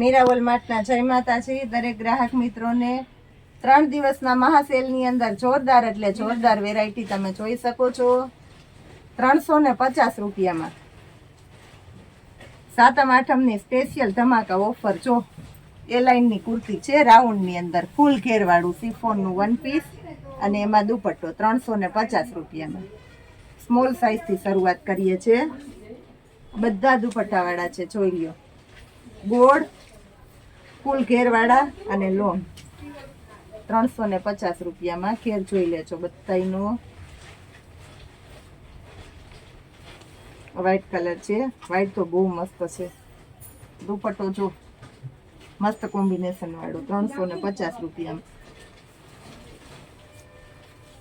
મીરાવલ માર્ટના જય માતાજી. દરેક ગ્રાહક મિત્રોને ત્રણ દિવસના મહાસેલની અંદર જોરદાર એટલે જોરદાર વેરાયટી તમે જોઈ શકો છો. ત્રણસો ને પચાસ રૂપિયામાં. સાતમ આઠમની સ્પેશિયલ ધમાકા ઓફર જો. એ લાઇનની કુર્તી છે રાઉન્ડની અંદર, ફૂલ ઘેરવાળું સિફોનનું વન પીસ અને એમાં દુપટ્ટો ત્રણસો ને પચાસ રૂપિયામાં. સ્મોલ સાઇઝથી શરૂઆત કરીએ છીએ. બધા દુપટ્ટાવાળા છે, જોઈ લ્યો. ગોળ ફૂલ ઘેરવાળા અને લોન. ત્રણસો ને પચાસ રૂપિયામાં ઘેર જોઈ લેજો બધાયનો. વ્હાઈટ કલર છે. વ્હાઈટ તો બહુ મસ્ત છે. દુપટ્ટો જો. મસ્ત કોમ્બિનેશન વાળો. ત્રણસો ને પચાસ રૂપિયામાં.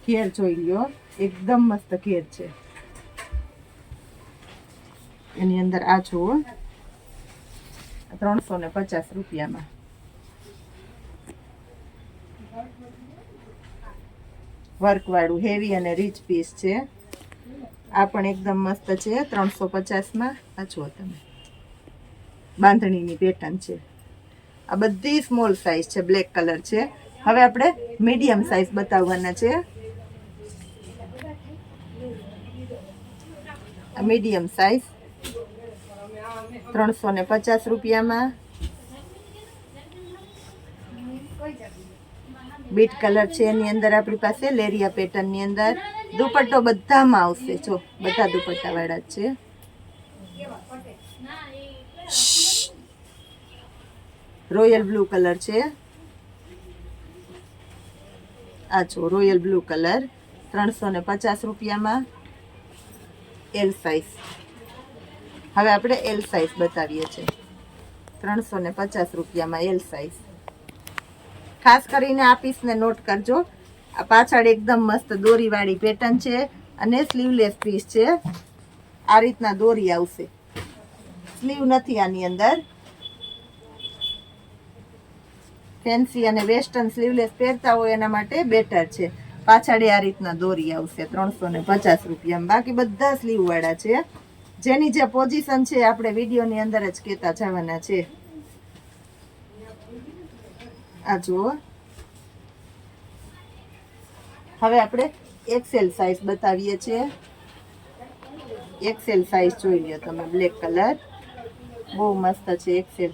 ઘેર જોઈ લ્યો. એકદમ મસ્ત ઘેર છે. એની અંદર આ જુઓ. ત્રણસો ને પચાસ રૂપિયામાં. વર્કવાળું હેવી અને રીચ પીસ છે. આ પણ એકદમ મસ્ત છે ત્રણસો પચાસમાં આ જુઓ તમે. બાંધણીની પેટર્ન છે. આ બધી સ્મોલ સાઇઝ છે, બ્લેક કલર છે. હવે આપણે મીડિયમ સાઇઝ બતાવવાના છે. Medium size. ત્રણસો ને પચાસ રૂપિયામાં. બીટ કલર છે એની અંદર આપણી પાસે, લેરિયા પેટર્નની અંદર. દુપટ્ટો બધામાં આવશે, જો, બધા દુપટ્ટાવાળા જ છે. રોયલ બ્લુ કલર છે. આ જો, રોયલ બ્લુ કલર. ત્રણસો ને પચાસ રૂપિયામાં. એલ સાઇઝ હવે આપણે એલ સાઇઝ બતાવીએ છીએ. ત્રણસો ને પચાસ રૂપિયામાં એલ સાઇઝ ખાસ કરીને આ પીસને નોટ કરજો. આ પાછળ એકદમ મસ્ત દોરીવાળી પેટર્ન છે અને સ્લીવલેસ પીસ છે. આ રીતના દોરી આવશે. સ્લીવ નથી આની અંદર. ફેન્સી અને વેસ્ટર્ન સ્લીવલેસ પહેરતા હોય એના માટે બેટર છે. પાછળ આ રીતના દોરી આવશે. ત્રણસો ને પચાસ રૂપિયામાં. બાકી બધા સ્લીવવાળા છે. જેની જે પોઝિશન છે આપણે વિડીયોની અંદર જ કહેતા જવાના છે. આ જુઓ. હવે આપણે એક્સેલ સાઇઝ બતાવીએ છીએ. એક્સેલ સાઇઝ જોઈ લો તમે બ્લેક કલર બહુ મસ્ત છે એક્સેલ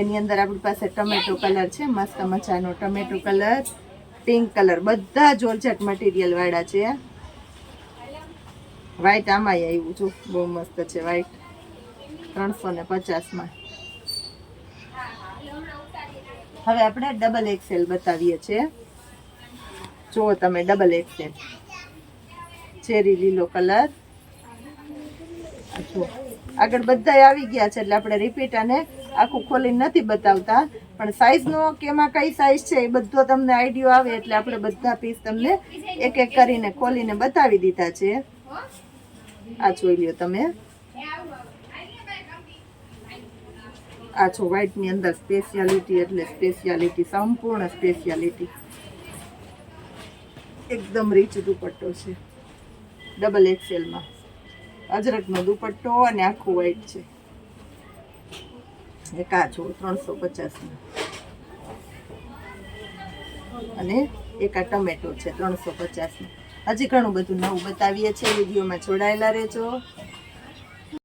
એની અંદર આપણી પાસે ટમેટો કલર છે, મસ્ત મજાનો ટમેટો કલર પિંક કલર. બધા જોરજટ મટીરિયલ વાળા છે વ્હાઈટ આમાંય આવ્યું છું. બહુ મસ્ત છે વ્હાઈટ ત્રણસો ને પચાસમાં. હવે આપણે ડબલ એક્સેલ બતાવીએ છીએ. જુઓ તમે ડબલ એક્સેલ ચેરી લીલો કલર. આગળ બધા આવી ગયા છે, એટલે આપણે રિપીટ અને આખું ખોલીને નથી બતાવતા, પણ સાઇઝનો કે એમાં કઈ સાઈઝ છે એ બધો તમને આઈડિયો આવે એટલે આપણે બધા પીસ તમને એક એક કરીને ખોલીને બતાવી દીધા છે. આ જોઈ લ્યો તમે. આ છો વ્હાઈટની અંદર સ્પેશિયાલિટી એટલે સ્પેશિયાલિટી સંપૂર્ણ સ્પેશિયાલિટી એકદમ રીચ દુપટ્ટો છે. ડબલ એક્સેલમાં અજરકનો દુપટ્ટો અને આખું વ્હાઈટ છે. એક કાજુ છો? ત્રણસો પચાસનું અને એક આ ટમેટો છે, ત્રણસો પચાસનું હજી ઘણું બધું નવું બતાવીએ છીએ, વિડીયોમાં જોડાયેલા રહેજો.